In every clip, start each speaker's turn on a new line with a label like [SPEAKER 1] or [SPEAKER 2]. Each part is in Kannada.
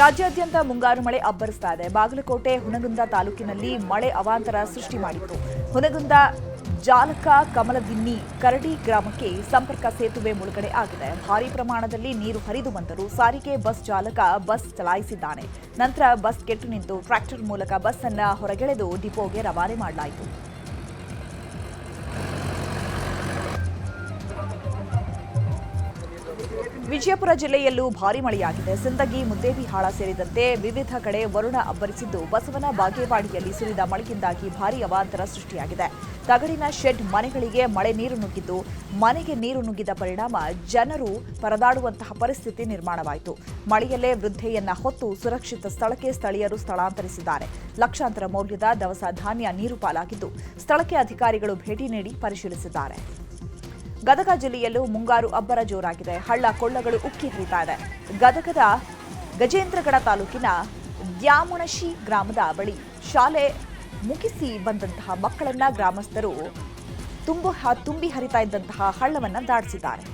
[SPEAKER 1] ರಾಜ್ಯಾದ್ಯಂತ ಮುಂಗಾರು ಮಳೆ ಅಬ್ಬರಿಸ್ತಾ ಇದೆ. ಬಾಗಲಕೋಟೆ ಹುನಗುಂದ ತಾಲೂಕಿನಲ್ಲಿ ಮಳೆ ಅವಾಂತರ ಸೃಷ್ಟಿ ಮಾಡಿತ್ತು. ಹುನಗುಂದ ಜಾಲಕ ಕಮಲದಿನ್ನಿ ಕರಡಿ ಗ್ರಾಮಕ್ಕೆ ಸಂಪರ್ಕ ಸೇತುವೆ ಮುಳುಗಡೆ ಆಗಿದೆ. ಭಾರೀ ಪ್ರಮಾಣದಲ್ಲಿ ನೀರು ಹರಿದು ಬಂದರೂ ಸಾರಿಗೆ ಬಸ್ ಚಾಲಕ ಬಸ್ ಚಲಾಯಿಸಿದ್ದಾನೆ. ನಂತರ ಬಸ್ ಕೆಟ್ಟು ನಿಂತು ಟ್ರ್ಯಾಕ್ಟರ್ ಮೂಲಕ ಬಸ್ ಅನ್ನ ಹೊರಗೆಳೆದು ಡಿಪೋಗೆ ರವಾನೆ ಮಾಡಲಾಯಿತು. ವಿಜಯಪುರ ಜಿಲ್ಲೆಯಲ್ಲೂ ಭಾರಿ ಮಳೆಯಾಗಿದೆ. ಸಿಂದಗಿ ಮುದ್ದೇಬಿಹಾಳ ಸೇರಿದಂತೆ ವಿವಿಧ ಕಡೆ ವರುಣ ಅಬ್ಬರಿಸಿದ್ದು, ಬಸವನ ಬಾಗೇವಾಡಿಯಲ್ಲಿ ಸುರಿದ ಮಳೆಯಿಂದಾಗಿ ಭಾರಿ ಅವಾಂತರ ಸೃಷ್ಟಿಯಾಗಿದೆ. ತಗಡಿನ ಶೆಡ್ ಮನೆಗಳಿಗೆ ಮಳೆ ನೀರು ನುಗ್ಗಿದ್ದು, ಮನೆಗೆ ನೀರು ನುಗ್ಗಿದ ಪರಿಣಾಮ ಜನರು ಪರದಾಡುವಂತಹ ಪರಿಸ್ಥಿತಿ ನಿರ್ಮಾಣವಾಯಿತು. ಮಳೆಯಲ್ಲೇ ವೃದ್ಧೆಯನ್ನ ಹೊತ್ತು ಸುರಕ್ಷಿತ ಸ್ಥಳಕ್ಕೆ ಸ್ಥಳೀಯರು ಸ್ಥಳಾಂತರಿಸಿದ್ದಾರೆ. ಲಕ್ಷಾಂತರ ಮೌಲ್ಯದ ದವಸ ಧಾನ್ಯ ನೀರು ಪಾಲಾಗಿದ್ದು, ಸ್ಥಳಕ್ಕೆ ಅಧಿಕಾರಿಗಳು ಭೇಟಿ ನೀಡಿ ಪರಿಶೀಲಿಸಿದ್ದಾರೆ. ಗದಗ ಜಿಲ್ಲೆಯಲ್ಲೂ ಮುಂಗಾರು ಅಬ್ಬರ ಜೋರಾಗಿದೆ. ಹಳ್ಳ ಕೊಳ್ಳಗಳು ಉಕ್ಕಿ ಹರಿತಾ ಇದೆ. ಗದಗದ ಗಜೇಂದ್ರಗಡ ತಾಲೂಕಿನ ದ್ಯಾಮುಣಶಿ ಗ್ರಾಮದ ಬಳಿ ಶಾಲೆ ಮುಗಿಸಿ ಬಂದಂತಹ ಮಕ್ಕಳನ್ನ ಗ್ರಾಮಸ್ಥರು ತುಂಬು ತುಂಬಿ ಹರಿತಾ ಇದ್ದಂತಹ ಹಳ್ಳವನ್ನ ದಾಟಿಸಿದ್ದಾರೆ.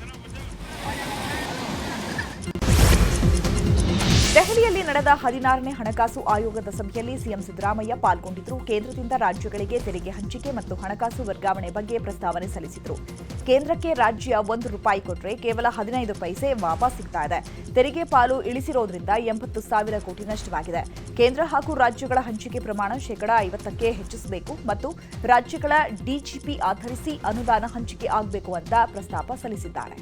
[SPEAKER 1] ದೆಹಲಿಯಲ್ಲಿ ನಡೆದ ಹದಿನಾರನೇ ಹಣಕಾಸು ಆಯೋಗದ ಸಭೆಯಲ್ಲಿ ಸಿಎಂ ಸಿದ್ದರಾಮಯ್ಯ ಪಾಲ್ಗೊಂಡಿದ್ದರು. ಕೇಂದ್ರದಿಂದ ರಾಜ್ಯಗಳಿಗೆ ತೆರಿಗೆ ಹಂಚಿಕೆ ಮತ್ತು ಹಣಕಾಸು ವರ್ಗಾವಣೆ ಬಗ್ಗೆ ಪ್ರಸ್ತಾವನೆ ಸಲ್ಲಿಸಿದರು. ಕೇಂದ್ರಕ್ಕೆ ರಾಜ್ಯ ಒಂದು ರೂಪಾಯಿ ಕೊಟ್ಟರೆ ಕೇವಲ ಹದಿನೈದು ಪೈಸೆ ವಾಪಸ್ ಸಿಗ್ತಾ ಇದೆ. ತೆರಿಗೆ ಪಾಲು ಇಳಿಸಿರೋದ್ರಿಂದ ಎಂಬತ್ತು ಸಾವಿರ ಕೋಟಿ ನಷ್ಟವಾಗಿದೆ. ಕೇಂದ್ರ ಹಾಗೂ ರಾಜ್ಯಗಳ ಹಂಚಿಕೆ ಪ್ರಮಾಣ ಶೇಕಡಾ ಐವತ್ತಕ್ಕೆ ಹೆಚ್ಚಿಸಬೇಕು ಮತ್ತು ರಾಜ್ಯಗಳ ಡಿಜಿಪಿ ಆಧರಿಸಿ ಅನುದಾನ ಹಂಚಿಕೆ ಆಗಬೇಕು ಅಂತ ಪ್ರಸ್ತಾಪ ಸಲ್ಲಿಸಿದ್ದಾರೆ.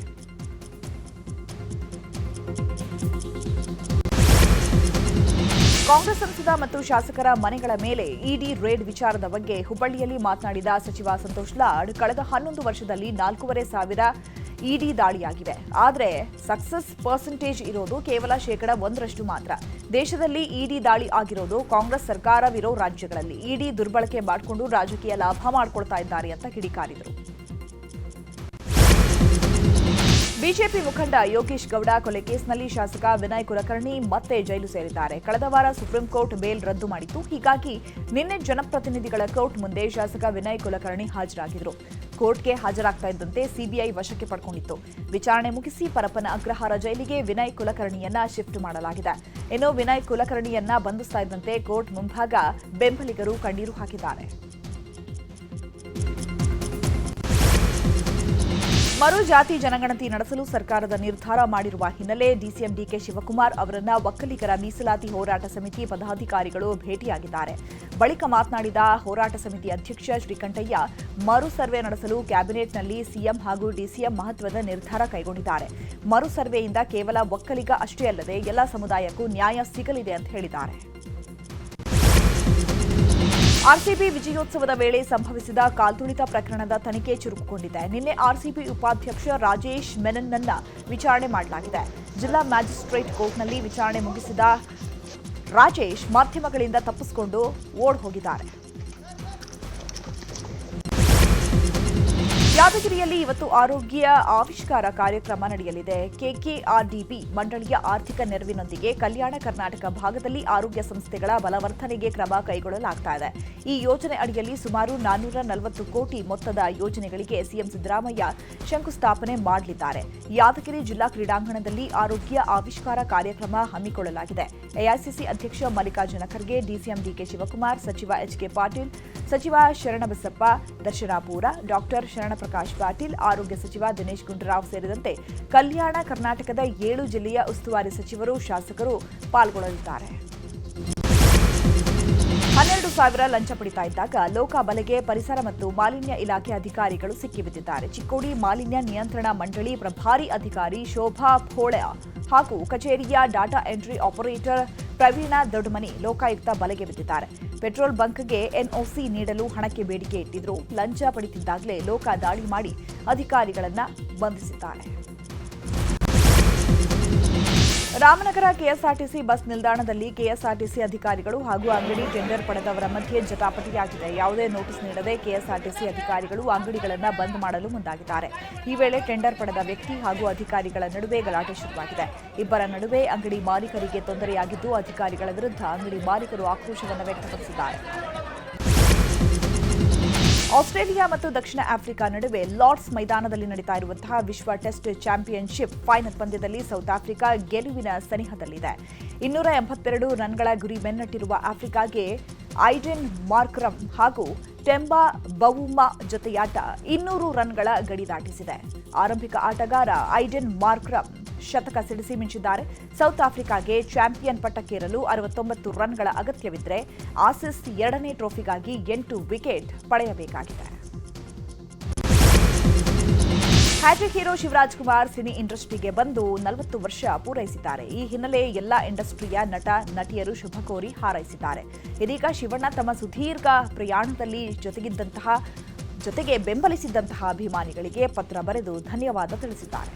[SPEAKER 1] ಕಾಂಗ್ರೆಸ್ ಸಂಸದ ಮತ್ತು ಶಾಸಕರ ಮನೆಗಳ ಮೇಲೆ ಇಡಿ ರೇಡ್ ವಿಚಾರದ ಬಗ್ಗೆ ಹುಬ್ಬಳ್ಳಿಯಲ್ಲಿ ಮಾತನಾಡಿದ ಸಚಿವ ಸಂತೋಷ್ ಲಾಡ್, ಕಳೆದ ಹನ್ನೊಂದು ವರ್ಷದಲ್ಲಿ ನಾಲ್ಕೂವರೆ ಸಾವಿರ ಇಡಿ ದಾಳಿಯಾಗಿವೆ ಆದರೆ ಸಕ್ಸಸ್ ಪರ್ಸೆಂಟೇಜ್ ಇರೋದು ಕೇವಲ ಶೇಕಡ ಒಂದರಷ್ಟು ಮಾತ್ರ. ದೇಶದಲ್ಲಿ ಇಡಿ ದಾಳಿ ಆಗಿರೋದು ಕಾಂಗ್ರೆಸ್ ಸರ್ಕಾರವಿರೋ ರಾಜ್ಯಗಳಲ್ಲಿ. ಇಡಿ ದುರ್ಬಳಕೆ ಮಾಡಿಕೊಂಡು ರಾಜಕೀಯ ಲಾಭ ಮಾಡ್ಕೊಳ್ತಾ ಇದ್ದಾರೆ ಅಂತ ಕಿಡಿಕಾರಿದರು. ಬಿಜೆಪಿ ಮುಖಂಡ ಯೋಗೇಶ್ ಗೌಡ ಕೊಲೆ ಕೇಸ್ನಲ್ಲಿ ಶಾಸಕ ವಿನಯ್ ಕುಲಕರ್ಣಿ ಮತ್ತೆ ಜೈಲು ಸೇರಿದ್ದಾರೆ. ಕಳೆದ ವಾರ ಸುಪ್ರೀಂ ಕೋರ್ಟ್ ಬೇಲ್ ರದ್ದು ಮಾಡಿತ್ತು. ಹೀಗಾಗಿ ನಿನ್ನೆ ಜನಪ್ರತಿನಿಧಿಗಳ ಕೋರ್ಟ್ ಮುಂದೆ ಶಾಸಕ ವಿನಯ್ ಕುಲಕರ್ಣಿ ಹಾಜರಾಗಿದ್ದರು. ಕೋರ್ಟ್ಗೆ ಹಾಜರಾಗ್ತಾ ಇದ್ದಂತೆ ಸಿಬಿಐ ವಶಕ್ಕೆ ಪಡ್ಕೊಂಡಿತ್ತು. ವಿಚಾರಣೆ ಮುಗಿಸಿ ಪರಪ್ಪನ ಅಗ್ರಹಾರ ಜೈಲಿಗೆ ವಿನಯ್ ಕುಲಕರ್ಣಿಯನ್ನ ಶಿಫ್ಟ್ ಮಾಡಲಾಗಿದೆ. ಇನ್ನು ವಿನಯ್ ಕುಲಕರ್ಣಿಯನ್ನ ಬಂಧಿಸ್ತಾ ಇದ್ದಂತೆ ಕೋರ್ಟ್ ಮುಂಭಾಗ ಬೆಂಬಲಿಗರು ಕಣ್ಣೀರು ಹಾಕಿದ್ದಾರೆ. ಮರು ಜಾತಿ ಜನಗಣತಿ ನಡೆಸಲು ಸರ್ಕಾರದ ನಿರ್ಧಾರ ಮಾಡಿರುವ ಹಿನ್ನೆಲೆ ಡಿಸಿಎಂ ಡಿಕೆ ಶಿವಕುಮಾರ್ ಅವರನ್ನ ಒಕ್ಕಲಿಗರ ಮೀಸಲಾತಿ ಹೋರಾಟ ಸಮಿತಿ ಪದಾಧಿಕಾರಿಗಳು ಭೇಟಿಯಾಗಿದ್ದಾರೆ. ಬಳಿಕ ಮಾತನಾಡಿದ ಹೋರಾಟ ಸಮಿತಿ ಅಧ್ಯಕ್ಷ ಶ್ರೀಕಂಠಯ್ಯ, ಮರು ಸರ್ವೆ ನಡೆಸಲು ಕ್ಯಾಬಿನೆಟ್ನಲ್ಲಿ ಸಿಎಂ ಹಾಗೂ ಡಿಸಿಎಂ ಮಹತ್ವದ ನಿರ್ಧಾರ ಕೈಗೊಂಡಿದ್ದಾರೆ. ಮರು ಸರ್ವೆಯಿಂದ ಕೇವಲ ಒಕ್ಕಲಿಗ ಅಷ್ಟೇ ಅಲ್ಲದೆ ಎಲ್ಲ ಸಮುದಾಯಕ್ಕೂ ನ್ಯಾಯ ಸಿಗಲಿದೆ ಅಂತ ಹೇಳಿದ್ದಾರೆ. ಆರ್ಸಿಬಿ ವಿಜಯೋತ್ಸವದ ವೇಳೆ ಸಂಭವಿಸಿದ ಕಾಲ್ತುಳಿತ ಪ್ರಕರಣದ ತನಿಖೆ ಚುರುಕುಗೊಂಡಿದೆ. ನಿನ್ನೆ ಆರ್ಸಿಬಿ ಉಪಾಧ್ಯಕ್ಷ ರಾಜೇಶ್ ಮೆನನ್ನನ್ನ ವಿಚಾರಣೆ ಮಾಡಲಾಗಿದೆ. ಜಿಲ್ಲಾ ಮ್ಯಾಜಿಸ್ಟ್ರೇಟ್ ಕೋರ್ಟ್ನಲ್ಲಿ ವಿಚಾರಣೆ ಮುಗಿಸಿದ ರಾಜೇಶ್ ಮಾಧ್ಯಮಗಳಿಂದ ತಪ್ಪಿಸಿಕೊಂಡು ಓಡ್ ಹೋಗಿದ್ದಾರೆ. ಯಾದಗಿರಿಯಲ್ಲಿ ಇವತ್ತು ಆರೋಗ್ಯ ಆವಿಷ್ಕಾರ ಕಾರ್ಯಕ್ರಮ ನಡೆಯಲಿದೆ. ಕೆಕೆಆರ್ಡಿಬಿ ಮಂಡಳಿಯ ಆರ್ಥಿಕ ನೆರವಿನೊಂದಿಗೆ ಕಲ್ಯಾಣ ಕರ್ನಾಟಕ ಭಾಗದಲ್ಲಿ ಆರೋಗ್ಯ ಸಂಸ್ಥೆಗಳ ಬಲವರ್ಧನೆಗೆ ಕ್ರಮ ಕೈಗೊಳ್ಳಲಾಗ್ತಾ ಇದೆ. ಈ ಯೋಜನೆ ಅಡಿಯಲ್ಲಿ ಸುಮಾರು ನಾನ್ನೂರ ನಲವತ್ತು ಕೋಟಿ ಮೊತ್ತದ ಯೋಜನೆಗಳಿಗೆ ಸಿಎಂ ಸಿದ್ದರಾಮಯ್ಯ ಶಂಕುಸ್ಥಾಪನೆ ಮಾಡಲಿದ್ದಾರೆ. ಯಾದಗಿರಿ ಜಿಲ್ಲಾ ಕ್ರೀಡಾಂಗಣದಲ್ಲಿ ಆರೋಗ್ಯ ಆವಿಷ್ಕಾರ ಕಾರ್ಯಕ್ರಮ ಹಮ್ಮಿಕೊಳ್ಳಲಾಗಿದೆ. ಎಐಸಿಸಿ ಅಧ್ಯಕ್ಷ Mallikarjuna Kharge, DCM D K Shivakumar, ಸಚಿವ ಎಚ್ಕೆ ಪಾಟೀಲ್, ಸಚಿವ ಶರಣಬಸಪ್ಪ, ದರ್ಶನಾಪೂರ, ಡಾಕ್ಟರ್ ಶರಣಪ್ರಕಾಶ್ ಪಾಟೀಲ್, ಆರೋಗ್ಯ ಸಚಿವ ದಿನೇಶ್ ಗುಂಡೂರಾವ್ ಸೇರಿದಂತೆ ಕಲ್ಯಾಣ ಕರ್ನಾಟಕದ ಏಳು ಜಿಲ್ಲೆಯ ಉಸ್ತುವಾರಿ ಸಚಿವರು, ಶಾಸಕರು ಪಾಲ್ಗೊಳ್ಳಲಿದ್ದಾರೆ. ಸಾವಿರ ಲಂಚ ಪಡಿತಾ ಇದ್ದಾಗ ಲೋಕಬಲೆಗೆ ಪರಿಸರ ಮತ್ತು ಮಾಲಿನ್ಯ ಇಲಾಖೆ ಅಧಿಕಾರಿಗಳು ಸಿಕ್ಕಿಬಿದ್ದಿದ್ದಾರೆ. ಚಿಕ್ಕೋಡಿ ಮಾಲಿನ್ಯ ನಿಯಂತ್ರಣ ಮಂಡಳಿ ಪ್ರಭಾರಿ ಅಧಿಕಾರಿ ಶೋಭಾ ಫೋಳೆ ಹಾಗೂ ಕಚೇರಿಯ data entry operator Praveena Doddamani Lokayukta ಬಲೆಗೆ ಬಿದ್ದಿದ್ದಾರೆ. ಪೆಟ್ರೋಲ್ ಬಂಕ್ಗೆ ಎನ್ಒಸಿ ನೀಡಲು ಹಣಕ್ಕೆ ಬೇಡಿಕೆ ಇಟ್ಟಿದ್ರು. ಲಂಚ ಪಡಿತಿದ್ದಾಗಲೇ ಲೋಕ ದಾಳಿ ಮಾಡಿ ಅಧಿಕಾರಿಗಳನ್ನು ಬಂಧಿಸಿದ್ದಾರೆ. ರಾಮನಗರ ಕೆಎಸ್ಆರ್ಟಿಸಿ ಬಸ್ ನಿಲ್ದಾಣದಲ್ಲಿ ಕೆಎಸ್ಆರ್ಟಿಸಿ ಅಧಿಕಾರಿಗಳು ಹಾಗೂ ಅಂಗಡಿ ಟೆಂಡರ್ ಪಡೆದವರ ಮಧ್ಯೆ ಜಟಾಪಟಿಯಾಗಿದೆ. ಯಾವುದೇ ನೋಟಿಸ್ ನೀಡದೆ ಕೆಎಸ್ಆರ್ಟಿಸಿ ಅಧಿಕಾರಿಗಳು ಅಂಗಡಿಗಳನ್ನು ಬಂದ್ ಮಾಡಲು ಮುಂದಾಗಿದ್ದಾರೆ. ಈ ವೇಳೆ ಟೆಂಡರ್ ಪಡೆದ ವ್ಯಕ್ತಿ ಹಾಗೂ ಅಧಿಕಾರಿಗಳ ನಡುವೆ ಗಲಾಟೆ ಶುರುವಾಗಿದೆ. ಇಬ್ಬರ ನಡುವೆ ಅಂಗಡಿ ಮಾಲೀಕರಿಗೆ ತೊಂದರೆಯಾಗಿದ್ದು ಅಧಿಕಾರಿಗಳ ವಿರುದ್ಧ ಅಂಗಡಿ ಮಾಲೀಕರು ಆಕ್ರೋಶವನ್ನು ವ್ಯಕ್ತಪಡಿಸಿದ್ದಾರೆ. ಆಸ್ಟ್ರೇಲಿಯಾ ಮತ್ತು ದಕ್ಷಿಣ ಆಫ್ರಿಕಾ ನಡುವೆ ಲಾರ್ಡ್ಸ್ ಮೈದಾನದಲ್ಲಿ ನಡೀತಾ ಇರುವಂತಹ ವಿಶ್ವ ಟೆಸ್ಟ್ ಚಾಂಪಿಯನ್ಶಿಪ್ ಫೈನಲ್ ಪಂದ್ಯದಲ್ಲಿ ಸೌತ್ ಆಫ್ರಿಕಾ ಗೆಲುವಿನ ಸನಿಹದಲ್ಲಿದೆ. ಇನ್ನೂರ ಎಂಬತ್ತೆರಡು ರನ್ಗಳ ಗುರಿ ಬೆನ್ನಟ್ಟಿರುವ ಆಫ್ರಿಕಾಗೆ ಐಡೆನ್ ಮಾರ್ಕ್ರಮ್ ಹಾಗೂ ಟೆಂಬಾ ಬವುಮಾ ಜೊತೆಯಾಟ ಇನ್ನೂರು ರನ್ಗಳ ಗಡಿ ದಾಟಿಸಿದೆ. ಆರಂಭಿಕ ಆಟಗಾರ ಐಡೆನ್ ಮಾರ್ಕ್ರಮ್ ಶತಕ ಸಿಡಿಸಿ ಮಿಂಚಿದ್ದಾರೆ. ಸೌತ್ ಆಫ್ರಿಕಾಗೆ ಚಾಂಪಿಯನ್ ಪಟ್ಟಕ್ಕೇರಲು ಅರವತ್ತೊಂಬತ್ತು ರನ್ಗಳ ಅಗತ್ಯವಿದ್ದರೆ ಆಸಿಸ್ ಎರಡನೇ ಟ್ರೋಫಿಗಾಗಿ ಎಂಟು ವಿಕೆಟ್ ಪಡೆಯಬೇಕಾಗಿದೆ. Hat-trick hero Shivraj Kumar cine ಇಂಡಸ್ಟ್ರಿಗೆ ಬಂದು ನಲವತ್ತು ವರ್ಷ ಪೂರೈಸಿದ್ದಾರೆ. ಈ ಹಿನ್ನೆಲೆ ಎಲ್ಲ ಇಂಡಸ್ಟ್ರಿಯ ನಟ, ನಟಿಯರು ಶುಭ ಕೋರಿ ಹಾರೈಸಿದ್ದಾರೆ. ಇದೀಗ ಶಿವಣ್ಣ ತಮ್ಮ ಸುದೀರ್ಘ ಪ್ರಯಾಣದಲ್ಲಿ ಜೊತೆಗಿದ್ದಂತಹ, ಜೊತೆಗೆ ಬೆಂಬಲಿಸಿದ್ದಂತಹ ಅಭಿಮಾನಿಗಳಿಗೆ ಪತ್ರ ಬರೆದು ಧನ್ಯವಾದ ತಿಳಿಸಿದ್ದಾರೆ.